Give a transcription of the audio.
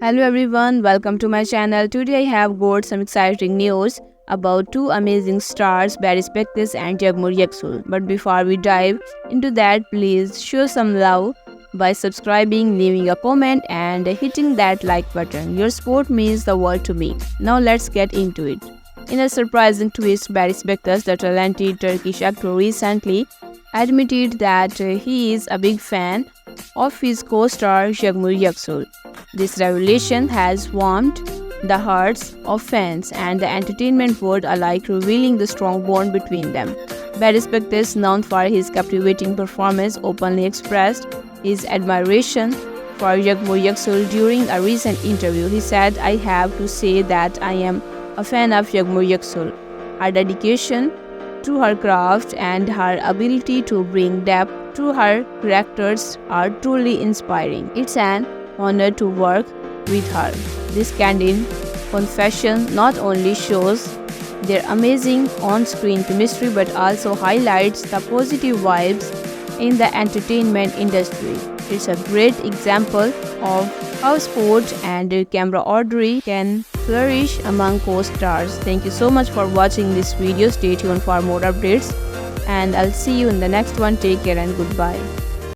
Hello everyone, welcome to my channel. Today I have got some exciting news about two amazing stars, Barry Spectis and Jagmur Yaksul. But before we dive into that, please show some love by subscribing, leaving a comment and hitting that like button. Your support means the world to me. Now let's get into it. In a surprising twist, Barry Spectis, the talented Turkish actor, recently admitted that he is a big fan of his co-star Jagmur Yaksul. This revelation has warmed the hearts of fans and the entertainment world alike, revealing the strong bond between them. Barry Spectis, known for his captivating performance, openly expressed his admiration for Jagmur Yaksul during a recent interview. He said, I have to say that I am a fan of Jagmur Yaksul. Her dedication to her craft and her ability to bring depth to her characters are truly inspiring. It's an honor to work with her. This candid confession not only shows their amazing on screen chemistry but also highlights the positive vibes in the entertainment industry. It's a great example of how sport and camaraderie can flourish among co-stars. Thank you so much for watching this video. Stay tuned for more updates and I'll see you in the next one. Take care and goodbye.